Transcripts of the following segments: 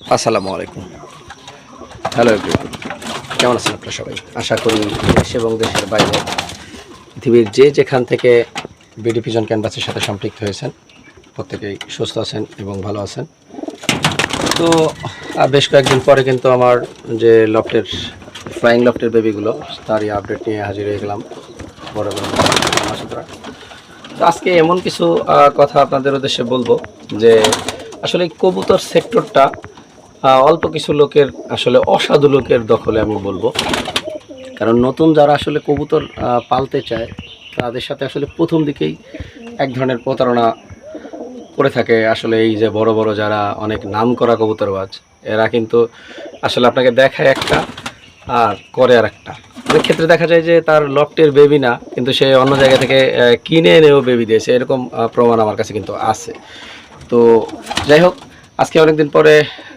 আসসালামু আলাইকুম। Hello everyone কেমন আছেন আপনারা সবাই? আশা করি দেশ এবং দেশের বাইরে পৃথিবীর যে যেখান থেকে বিডি পিজন ক্যানভাসের সাথে সম্পৃক্ত হয়েছেন, প্রত্যেকেই সুস্থ আছেন এবং ভালো আছেন। তো বেশ কয়েকদিন পরে কিন্তু আমার যে লফটের ফ্লাইং লফটের বেবিগুলো তারই আপডেট নিয়ে হাজির হয়ে গেলাম। বড় বড় তো আজকে এমন কিছু কথা আপনাদের উদ্দেশ্যে বলব যে, আসলে কবুতর সেক্টরটা অল্প কিছু লোকের আসলে অসাধু লোকের দখলে আমি বলব। কারণ নতুন যারা আসলে কবুতর পালতে চায়, তাদের সাথে আসলে প্রথম দিকেই এক ধরনের প্রতারণা করে থাকে আসলে এই যে বড় বড় যারা অনেক নাম করা কবুতরবাজ, এরা কিন্তু আসলে আপনাকে দেখায় একটা আর করে আর একটা অনেক ক্ষেত্রে দেখা যায় যে তার লফটের বেবি না, কিন্তু সে অন্য জায়গা থেকে কিনে এনেও বেবি দিয়েছে, এরকম প্রমাণ আমার কাছে কিন্তু আছে। তো যাই হোক আজকে অনেকদিন পরে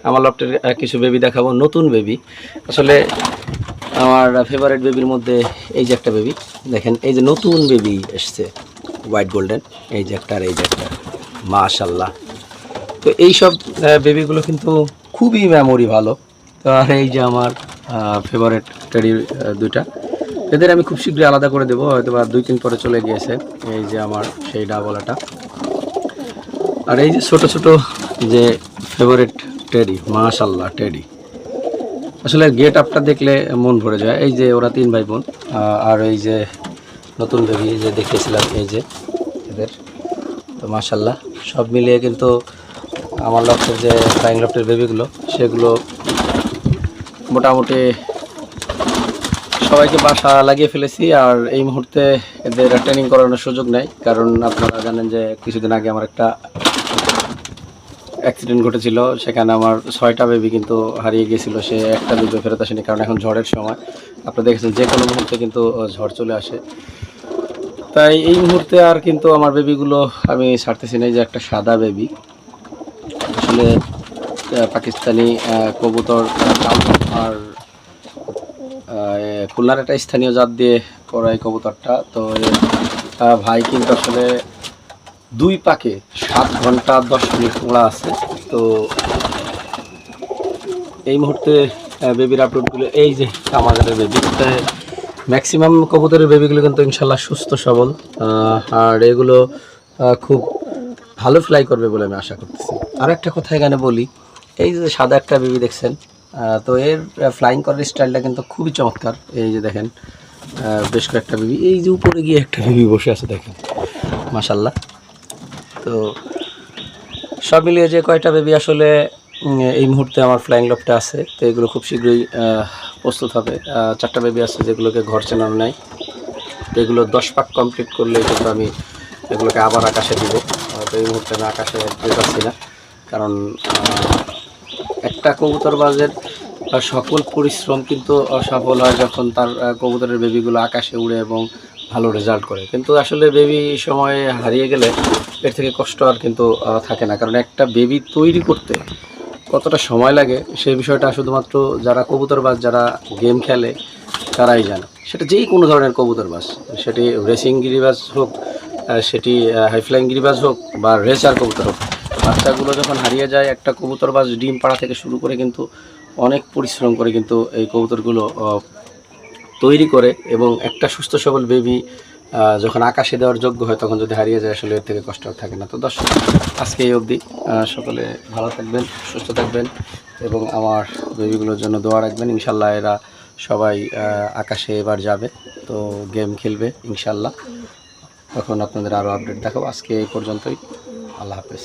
আমার লফটের কিছু বেবি দেখাবো, নতুন বেবি আসলে আমার ফেভারিট বেবির মধ্যে এই যে একটা বেবি দেখেন, এই যে নতুন বেবি এসছে হোয়াইট গোল্ডেন এই যে একটা আর এই যে একটা মাশাল্লাহ তো এই সব বেবিগুলো কিন্তু খুবই মেমোরি ভালো। তো আর এই যে আমার ফেভারিট টেডি দুইটা, এদের আমি খুব শীঘ্রই আলাদা করে দেবো হয়তো বা দুই দিন পরে চলে গিয়েছে, এই যে আমার সেই ডাবলাটা আর এই যে ছোট ছোট যে ফেভারিট টেডি মাশাল্লাহ টেডি আসলে গেট আপটা দেখলে মন ভরে যায়। এই যে ওরা তিন ভাই বোন আর এই যে নতুন বেবি যে দেখিয়েছিলাম, এই যে এদের। তো মাশাল্লাহ সব মিলিয়ে কিন্তু আমার লফটের যে ফ্লাইং লফটের বেবিগুলো সেগুলো মোটামুটি সবাইকে বাসা লাগিয়ে ফেলেছি। আর এই মুহূর্তে এদের ট্রেনিং করানোর সুযোগ নেই, কারণ আপনারা জানেন যে কিছুদিন আগে আমার একটা অ্যাক্সিডেন্ট ঘটেছিল, সেখানে আমার ছয়টা বেবি কিন্তু হারিয়ে গিয়েছিল সে একটা বেবি ফেরত আসেনি কারণ এখন ঝড়ের সময়। আপনারা দেখেছেন যে কোনো মুহূর্তে কিন্তু ঝড় চলে আসে। তাই এই মুহূর্তে আর কিন্তু আমার বেবিগুলো আমি ছাড়তেছি না যে একটা সাদা বেবি আসলে পাকিস্তানি কবুতর আর খুলনার একটা স্থানীয় জাত দিয়ে করা এই কবুতরটা। তো ভাই কিন্তু আসলে দুই পাকে সাত ঘণ্টা দশ মিনিট ওড়া আছে। তো এই মুহূর্তে বেবির আপলোডগুলো এই যে আমাদের বেবি ম্যাক্সিমাম কবুতরের বেবিগুলো কিন্তু ইনশাল্লাহ সুস্থ, সবল। আর এগুলো খুব ভালো ফ্লাই করবে বলে আমি আশা করতেছি। আর একটা কথা এখানে বলি, এই যে সাদা একটা বেবি দেখছেন তো এর ফ্লাইং করার স্টাইলটা কিন্তু খুবই চমৎকার। এই যে দেখেন বেশ কয়েকটা বেবি এই যে উপরে গিয়ে একটা বেবি বসে আছে দেখেন মাসাল্লাহ তো সব মিলিয়ে যে কয়টা বেবি আসলে এই মুহূর্তে আমার ফ্লাইং লফটে আছে, তো এগুলো খুব শীঘ্রই প্রস্তুত হবে। চারটা বেবি আছে যেগুলোকে ঘর চেনানো নেই। তো এগুলো দশ পাক কমপ্লিট করলে কিন্তু আমি, এগুলোকে আবার আকাশে দিব। তো এই মুহূর্তে আমি আকাশে পারছি না। কারণ একটা কবুতর বাজের সকল পরিশ্রম কিন্তু সফল হয় যখন তার কবুতরের বেবিগুলো আকাশে উড়ে এবং ভালো রেজাল্ট করে। কিন্তু আসলে বেবি সময়ে হারিয়ে গেলে এর থেকে কষ্ট আর কিন্তু থাকে না। কারণ একটা বেবি তৈরি করতে কতটা সময় লাগে সেই বিষয়টা শুধুমাত্র যারা কবুতরবাজ যারা গেম খেলে, তারাই জানে। সেটা যেই কোনো ধরনের কবুতরবাজ সেটি রেসিং গিরিবাজ হোক সেটি হাইফ্লাইং গিরিবাজ হোক বা রেসার কবুতর হোক, বাচ্চাগুলো যখন হারিয়ে যায়, একটা কবুতরবাজ ডিম পাড়া থেকে শুরু করে কিন্তু অনেক পরিশ্রম করে কিন্তু এই কবুতরগুলো তৈরি করে এবং একটা সুস্থ সবল বেবি যখন আকাশে দেওয়ার যোগ্য হয়, তখন যদি হারিয়ে যায়, আসলে এর থেকে কষ্ট থাকে না। তো দর্শক, আজকে এই অবধি সকলে ভালো থাকবেন, সুস্থ থাকবেন এবং আমার বেবিগুলোর জন্য দোয়া রাখবেন। ইনশাল্লাহ এরা সবাই আকাশে এবার যাবে। তো গেম খেলবে ইনশাল্লাহ তখন আপনাদের আরও আপডেট দেখাবো। আজকে এই পর্যন্তই। আল্লাহ হাফেজ।